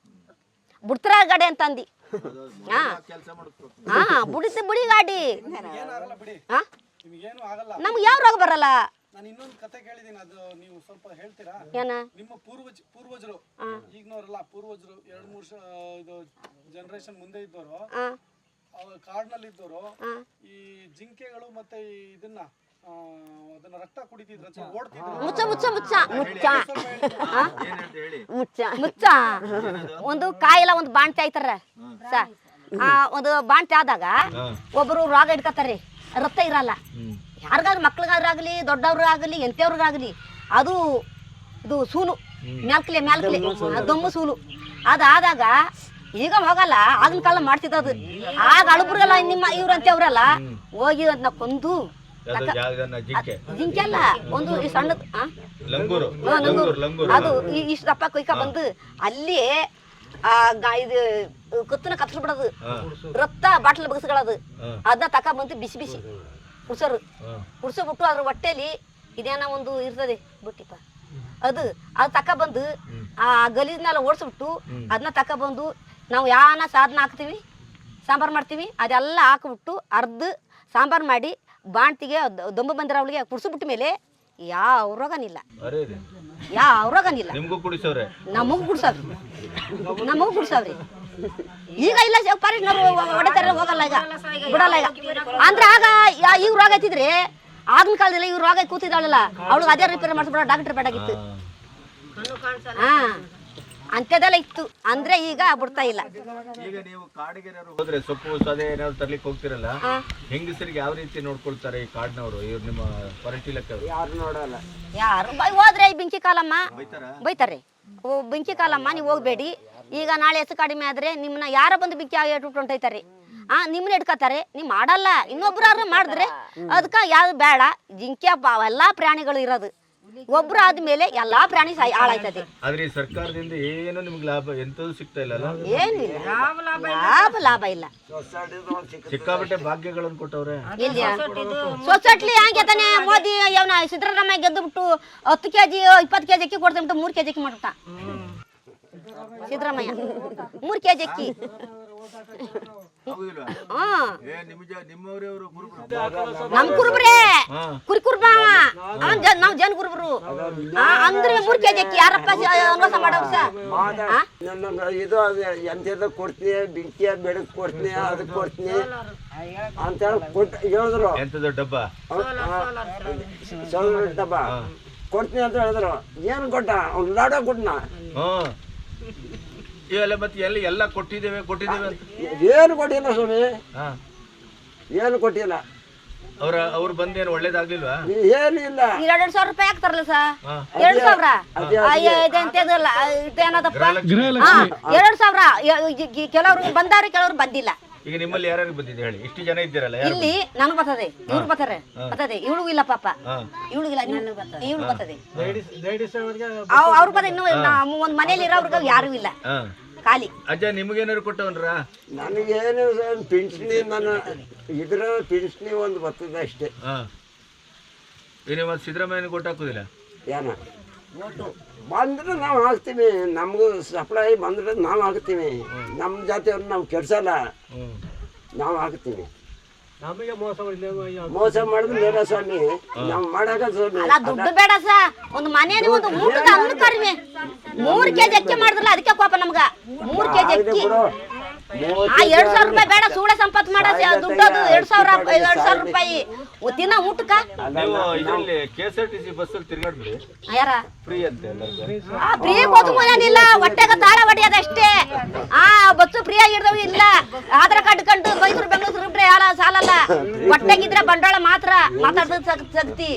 ಬುಡ್ತರ ಗಾಡಿ ಅಂತಂದಿ ಹಾ. ಹಾ ಬುಡಿತ ಬುಡಿ ಗಾಡಿ. ಹಾ? ಆಗಲ್ಲ. ನಮ್ಗೆ ಯಾವ ರೋಗ ಬರಲ್ಲ. ನಾನು ಇನ್ನೊಂದು ಕತೆ ಕೇಳಿದ್ದೀನಿ ಅದು ನೀವು ಸ್ವಲ್ಪ ಹೇಳ್ತೀರಾ? ಏನ? ನಿಮ್ಮ ಪೂರ್ವಜ ಪೂರ್ವಜರು ಈಗಿನವರಲ್ಲ ಪೂರ್ವಜರು ಎರಡು ಮೂರು ಇದು ಜನರೇಷನ್ ಮುಂದೆ ಇದ್ದವರು ಆ. ಕಾಡಿನಲ್ಲಿ ಇದ್ದವರು ಈ ಜಿಂಕೆಗಳು ಮತ್ತೆ ಈ ಇದನ್ನ ಆ, ಅದನ್ನ ರಕ್ತ ಕುಡಿತಿದ್ರು ಅಥವಾ ಓಡ್ತಿದ್ರು. ಮುಚ್ಚ ಮುಚ್ಚ ಮುಚ್ಚ ಮುಚ್ಚ. ಏನಂತ ಹೇಳಿ. ಮುಚ್ಚ ಮುಚ್ಚ. ಒಂದು ಕಾಯಿಲ್ಲ ಒಂದು ಬಾಣ್ತಿ ಆಯ್ತಾರ ಸ ಆ ಒಂದು ಬಾಣ್ತಿ ಆದಾಗ ಒಬ್ಬರು ರಾಗ ಹಿಡ್ಕತಾರೆ ರಕ್ತ ಇರಲ್ಲ. ಯಾರಿಗಾದ್ರೂ ಮಕ್ಳಿಗಾದ್ರಾಗಲಿ ದೊಡ್ಡವ್ರಾಗಲಿ ಎಂಥವ್ರಿಗಾಗಲಿ ಅದು ಇದು ಸೂಲು. ಮ್ಯಾಲ್ಕಲೆ ಮ್ಯಾಲ್ಕಲೆ. ದೊಮ್ಮು ಸೂಲು. ಅದಾದಾಗ ಈಗ ಹೋಗಲ್ಲ ಆಗಿನ ಕಾಲ ಮಾಡ್ತಿದ್ದದು. ಆಗ ಅಳುಬ್ರಲ್ಲ ನಿಮ್ಮ ಇವ್ರಂತವ್ರಲ್ಲ ಹೋಗಿ ಅದನ್ನ ಕೊಂದು ಜಿಂಕೆ? ಜಿಂಕೆ ಅಲ್ಲ ಒಂದು ಈ ಸಣ್ಣದ ಅದು ಈ- ಇಷ್ಟು ದಪ್ಪ ಕೊಯ್ಕ ಬಂದು ಅಲ್ಲಿ ಇದು ಕತ್ತನ ಕತ್ಬಿಡೋದು ರಕ್ತ ಬಾಟ್ಲ್ ಬಗ್ಸ್ಗಳದು ಅದನ್ನ ತಕ ಬಂದು ಬಿಸಿ ಬಿಸಿ. ಕುಡ್ಸೋರು ಕುಡ್ಸೋಬಿಟ್ಟು ಅದ್ರ ಹೊಟ್ಟೆಲಿ ಇದೇನೋ ಒಂದು ಇರ್ತದೆ ಬುಟ್ಟಿಪ್ಪ. ಅದು ಅದು ತಕ ಬಂದು ಆ ಗಲೀಜ್ನೆಲ್ಲ ಓಡಿಸ್ಬಿಟ್ಟು ಅದನ್ನ ತಕ ಬಂದು ನಾವು ಯಾನ ಸಾಧನ ಹಾಕ್ತೀವಿ ಸಾಂಬಾರು ಮಾಡ್ತೀವಿ ಅದೆಲ್ಲ ಹಾಕ್ಬಿಟ್ಟು ಅರ್ಧ ಸಾಂಬಾರು ಮಾಡಿ ಬಾಣ್ತಿಗೆ ದೊಂಬ ಬಂದಿರೋಳಿಗೆ ಕುಡಿಸ್ಬಿಟ್ಟ ಮೇಲೆ ಯಾವ ರೋಗನಿಲ್ಲ. ಯಾವ ರೋಗನಿಲ್ಲ. ನಮಗೂ ಕುಡಿಸೋರೆ. ನಮಗೂ ಕುಡಿಸೋದ್ರಿ ನಮಗೂ ಈಗ ಇಲ್ಲ ಪಾರಿಸ್ನವ್ರು ಒಡೆತರ ಹೋಗಲ್ಲ ಈಗ. ಬಿಡಲ್ಲ ಈಗ. ಅಂದ್ರೆ ಆಗ ಇವ್ರು ಈಗ ರೋಗ ಐತಿದ್ರಿ ಆಗಿನ ಕಾಲದಲ್ಲಿ ಇವ್ರು ರೋಗ ಕೂತಿದ್ದಾಳಲ್ಲ ಅವಳಿಗೆ ಅದೇ ರಿಪೇರ್ ಮಾಡಿಸ್ಬಿಡೋ ಡಾಕ್ಟರ್ ಬೇಡಾಗಿತ್ತು ಹಾ ಅಂಥದ್ದೆಲ್ಲ ಇತ್ತು. ಅಂದ್ರೆ ಈಗ ಬಿಡ್ತಾ ಇಲ್ಲ. ಈಗ ನೀವು ಕಾಡಿಗೆ ಹೋದ್ರೆ ಸೊಪ್ಪು ಸದೆ ಏನಾದ್ರು ತರ್ಲಿಕ್ಕೆ ಹೋಗ್ತಿರಲ್ಲ ಹೆಂಗಸರಿಗೆ ಯಾವ ರೀತಿ ನೋಡ್ಕೊಳ್ತಾರೆ ಈ ಕಾಡಿನವರು ಇವ್ರು ನಿಮ್ಮ ಫಾರೆಸ್ಟ್ ಇಲಾಖೆ ಯಾರು ನೋಡಲ್ಲ. ಯಾರು ಹೋದ್ರೆ ಈ ಬೆಂಕಿ ಕಾಲಮ್ಮ. ಬೈತಾರೆ? ಬೈತಾರೆ. ಓ ಬೆಂಕಿ ಕಾಲಮ್ಮ ನೀವು ಹೋಗ್ಬೇಡಿ. ಈಗ ನಾಳೆ ಹೆಚ್ಚು ಕಡಿಮೆ ಆದ್ರೆ ನಿಮ್ಮನ್ನ ಯಾರ ಬಂದು ಬೆಂಕಿ ಇಟ್ಬಿಟ್ಟು ಹೊಂಟೈತಾರೆ. ಆ ನಿಮ್ನ ಹಿಡ್ಕತಾರೆ. ನೀವು ಮಾಡಲ್ಲ. ಇನ್ನೊಬ್ರು ಮಾಡಿದ್ರೆ ಅದಕ್ಕೆ ಯಾವ್ದು ಬೇಡ. ಜಿಂಕೆ ಎಲ್ಲಾ ಪ್ರಾಣಿಗಳು ಇರೋದು. ಒಬ್ರು ಆದ್ಮೇಲೆ ಎಲ್ಲಾ ಪ್ರಾಣಿ ಹಾಳಾಯ್ತದೆ. ಆದ್ರೆ ಈ ಸರ್ಕಾರದಿಂದ ಏನು ನಿಮ್ಗೆ ಲಾಭ ಎಂತದ್ದು ಸಿಗ್ತಾ ಇಲ್ಲ ಏನಿಲ್ಲ. ಲಾಭ ಲಾಭ ಇಲ್ಲ. ಸಿಕ್ಕಾಪಟ್ಟೆ ಭಾಗ್ಯಗಳನ್ನು ಕೊಟ್ಟವ್ರೆ. ಸೊಸೈಟ್ಲಿ ಹಂಗೆ ತಾನೆ? ಮೋದಿ ಅವನ ಸಿದ್ದರಾಮಯ್ಯ ಗೆದ್ದು ಬಿಟ್ಟು ಹತ್ತು ಕೆಜಿ ಇಪ್ಪತ್ತು ಕೆಜಿ ಅಕ್ಕಿ ಬಿಟ್ಟು ಮೂರು ಕೆಜಿ ಅಕ್ಕಿ ಮಾಡ್ಬಿಟ್ಟ. ಸಿದ್ದರಾಮಯ್ಯ. ಮೂರು ಅಕ್ಕಿ. ನಿಮ್ ಜ ನಿಮ್ಮವ್ರೇ ಅವರು ನಮ್ ಕುರುಬ್ರೆ. ಕುರಿ ಕುರುಬ ನಾವ್ ಜನ್ ಕುರುಬ್ರು. ಆ, ಅಂದ್ರೆ ಮೂರ್ ಕೆಜಿ ಅಕ್ಕಿ. ಯಾರಪ್ಪ ಅನ್ವಾಸ ಮಾಡೋರು ಸಾ ಇದು ಕೊಡ್ತೀನಿ ಬೆಂಕಿಯ ಬೆಳಕು ಕೊಡ್ತೀನಿ ಅದಕ್ ಕೊಡ್ತೀನಿ ಅಂತ ಹೇಳಿ ಕೊಟ್ಟು ಹೇಳಿದ್ರು. ಎಂತದ ಡಬ್ಬ? ಡಬ್ಬ. ಕೊಡ್ತೀನಿ ಅಂತ ಹೇಳಿದ್ರು. ಏನು ಕೊಟ್ಟ ಅವ್ನು ಲಾಡ ಕೊಟ್ಟನ ಇವೆಲ್ಲ ಮತ್ತೆ ಎಲ್ಲಿ ಎಲ್ಲ ಕೊಟ್ಟಿದ್ದೇವೆ ಕೊಟ್ಟಿದ್ದೇವೆ ಅಂತ. ಏನು ಕೊಟ್ಟಿಲ್ಲ ಸ್ವಾಮಿ. ಹಾ. ಏನು ಕೊಟ್ಟಿಲ್ಲ. ಅವ್ರ ಅವ್ರು ಬಂದೇನು ಒಳ್ಳೇದಾಗ್ಲಿಲ್ವಾ? ಏನು ಇಲ್ಲ. ಎರಡ್ ಸಾವಿರ ರೂಪಾಯಿ ಹಾಕ್ತಾರಲ್ಲ ಸರ್ ಹಾ. ಎರಡ್ ಸಾವಿರ? ಅದೇ, ಇದೇನದಪ್ಪ ಹಾ ಎರಡ್ ಸಾವಿರ. ಕೆಲವ್ರು ಬಂದಾರೆ ಕೆಲವ್ರು ಬಂದಿಲ್ಲ. ಈಗ ನಿಮ್ಮಲ್ಲಿ ಯಾರ್ಯಾರು ಬಂದಿದೆ ಹೇಳಿ? ಇಷ್ಟು ಜನ ಇದ್ದೀರಲ್ಲ ಯಾರು ಇಲ್ಲಿ ನಾನು ಬರ್ತದೆ ಇವ್ರು ಬರ್ತಾರೆ. ಬರ್ತದೆ. ಇವಳಿಗೂ ಇಲ್ಲ ಪಾಪ. ಇವಳು ಇವಳಿಗಿಲ್ಲ ಇವಳು ಬರ್ತದೆ. ಅವ್- ಅವ್ರು ಬರ್ತದೆ. ಇನ್ನು ಒಂದು ಮನೆಯಲ್ಲಿ ಮನೇಲಿ ಇರೋರ್ಗ ಯಾರು ಇಲ್ಲ. ಖಾಲಿ. ಅಜ್ಜ ನಿಮ್ಗೇನಾರು ಕೊಟ್ಟವನ್ರ? ನನಗೇನು ಪಿಂಚಣಿ ನನ್ನ ಇದ್ರ ಪಿಂಚಣಿ ಒಂದು ಬರ್ತದೆ ಅಷ್ಟೇ. ಏನು ಮತ್ತೆ ಸಿದ್ದರಾಮಯ್ಯನ ಕೊಟ್ಟು ಹಾಕುದಿಲ್ಲ? ಏನ? ಬಂದ್ರೆ ನಾವು ಹಾಕ್ತೀವಿ. ನಮಗೂ ಸಪ್ಲೈ ಬಂದ್ರೆ ನಾವು ಹಾಕ್ತೀವಿ. ನಮ್ಮ ಜಾತಿಯವ್ರು ನಾವು ಕೆಡ್ಸಲ್ಲ. ನಾವು ಹಾಕ್ತೀವಿ. ಮೋಸ ಮಾಡಿದ್ರೆ ಬೇಡ ಸ್ವಾಮಿ. ನಾವು ಮಾಡಾಕ ಸ್ವಾಮಿ. ಅಲ್ಲ ದುಡ್ಡು ಬೇಡ ಸಾ. ಒಂದು ಮನೆ ಒಂದು ಊಟದ ಅನ್ನ ಕಡಿಮೆ. ಮೂರ್ ಕೆಜಿ ಅಕ್ಕಿ ಮಾಡಿದ್ರಲ್ಲ ಅದಕ್ಕೆ ಕೋಪ ನಮ್ಗ. ಮೂರ್ ಕೆಜಿ ಅಕ್ಕಿ. ಆ ಎರಡ್ ಸಾವಿರ ರೂಪಾಯಿ ಬೇಡ ಸೂಳೆ ಸಂಪತ್ ಮಾಡ ದುಡ್ಡು ಅದು ಎರಡ್ ಸಾವಿರ ಎರಡ್ ಸಾವಿರ ರೂಪಾಯಿ. ದಿನ ಊಟಕ್ಕ? ನೀವು ಇದರಲ್ಲಿ ಕೆ ಎಸ್ ಆರ್ ಬಸ್ಸಲ್ಲಿ ತಿರ್ಗಾಡ್ಬಿಡಿ. ಯಾರ? ಫ್ರೀ ಅಂತ ಆ ಫ್ರೀ ಕೊದ್ದು ಏನಿಲ್ಲ ಹೊಟ್ಟೆಗ ತಾಳ ಹೊಡಿಯೋದಷ್ಟೇ ಆ ಬಸ್ಸು ಫ್ರೀ ಆಗಿರ್ದವ ಇಲ್ಲ. ಆಧಾರ್ ಕಾರ್ಡ್ ಕಂಡು ಮೈಸೂರು ಬೆಂಗಳೂರು ಯಾಳ ಸಾಲಲ್ಲ? <laughs> ಹೊಟ್ಟೆಗಿದ್ರೆ ಬಂಡವಾಳ ಮಾತ್ರ ಮಾತಾಡೋದು ಸಕ್ತಿ